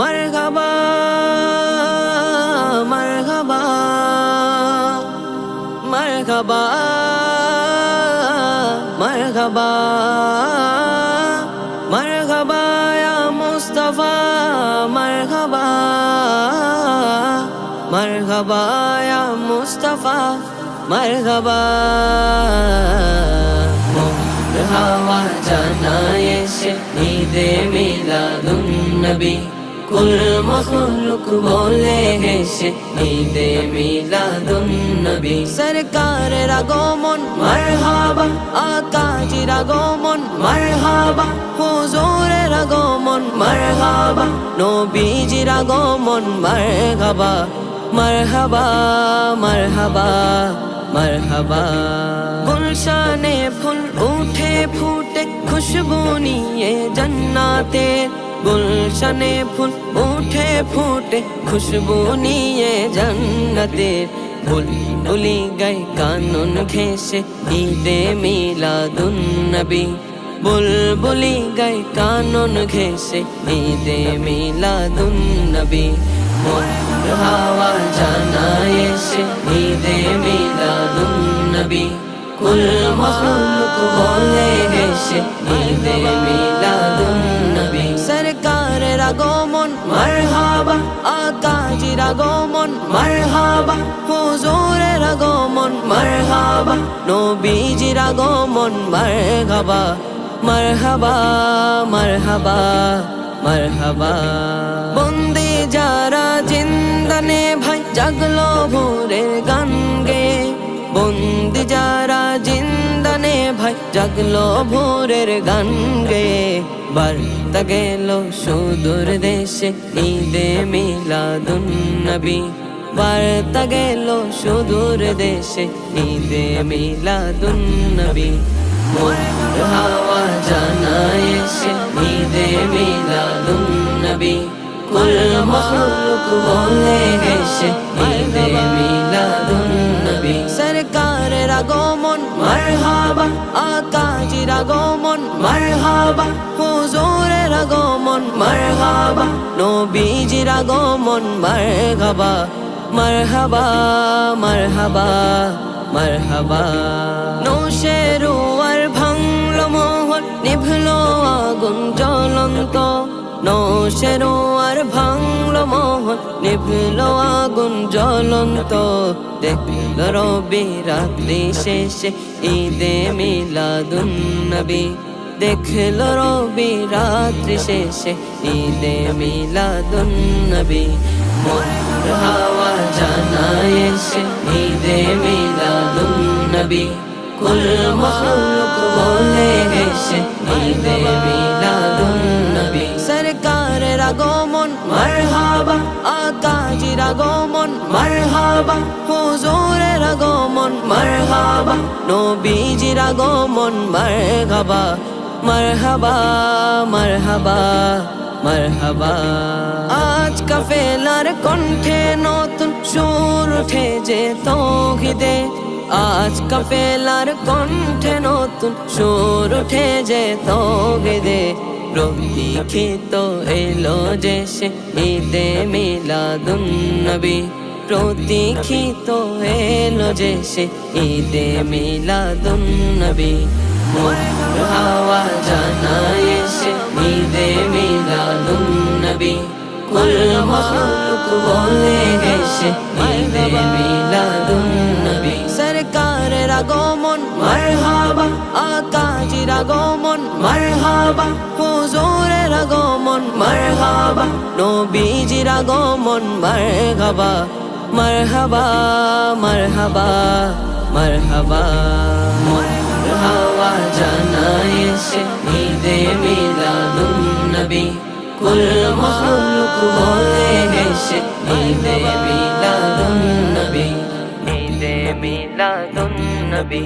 মারহাবা মারহাবা মারহাবা মারহাবা মারহাবা, ইয়া মুস্তাফা, মারহাবা মারহাবা, ইয়া মুস্তাফা, মারহাবা। হাওয়া জানায় এসে ঈদে মিলাদুন নবী। কুল মখলুক বলে হেসে ঈদে মিলাদুন নবী সরকারের আগমন মারহাবা আকাজির আগমন মারহাবা হুজুরের আগমন মারহাবা নবীজির আগমন মারহাবা মারহাবা মারহাবা মারহাবা গুলশানে ফুল উঠে ফুটে খুশবু নিয়ে জন্নাতে গুলশানে ফুল উঠে ফুটে, খুশবু নিয়ে জন্নতে বলি বলি গাই কানুন ঘেসে ঈদে মিলাদুন নবী বুলবুলি গাই কানুন ঘেসে ঈদে মিলাদুন নবী হাওয়া জানায় এসে, ঈদে মিলাদুন কুল মখলুক বলে হেসে, ঈদে মিলাদুন আগমন, মারহাবা আকাশের আগমন, মারহাবা, হুজুরের আগমন, মারহাবা, নবীজির আগমন, মারহাবা মারহাবা মারহাবা মারহাবা। বন্দি যারা জিন্দানে ভাই, জাগলো ভোরের ভাই জাগলো ভোরের গান গে। বার্তা গেল সুদূর দেশে ঈদে মিলাদুন নবী বার্তা গেল সুদূর দেশে ঈদে মিলাদুন নবী মোর হাওয়া জানায় এসে ঈদে মিলাদুন নবী কুল মখলুক বলে হেসে ঈদে মিলাদুন নবী সরকারের আগমন মারহাবা আকাজির আগমন মারহাবা হুজুরের আগমন মারহাবা নবীজির আগমন মারহাবা মারহাবা মারহাবা মারহাবা নৌশেরু আর ভাঙলো মোহন নিভলো আগুন জ্বলন্ত নৌশেরু আর ভাঙলো মোহন, নিভলো আগুন জ্বলন্ত। দেখল রবি রাত্রি শেষে ঈদে মিলাদুন নবী। দেখল রবি রাত্রি শেষে ঈদে মিলাদুন নবী। মোর হাওয়া জানায় এসে ঈদে মিলাদুন নবী। কুল মখলুক বলে হেসে ঈদে মিলাদুন মারহাবা আকাজির আগমন মারহাবা, হুজুরের আগমন, মারহাবা, নবীজির আগমন, মারহাবা মারহাবা মারহাবা মারহাবা। আজ কাফেলার কণ্ঠে নতুন সুর উঠে যে তৌহিদে। আজ কাফেলার কণ্ঠে নতুন সুর উঠে যে তৌহিদে প্রতীক্ষিত এলো যে সে ঈদে মিলাদুন নবী। প্রতীক্ষিত এলো যে সে ঈদে মিলাদুন নবী। হাওয়া জানায় এসে ঈদে মিলাদুন নবী। কুল মখলুক বলে হেসে ঈদে মিলাদুন আগমন, মারহাবা আকাজির আগমন, মারহাবা, হুজুরের আগমন, মারহাবা, নবীজির আগমন, মারহাবা মারহাবা মারহাবা মারহাবা মোর হাওয়া জানায় এসে ঈদে মিলাদুন নবী। কুল মখলুক বলে হেসে ঈদে মিলাদুন নবী। ঈদে মিলাদুন নবী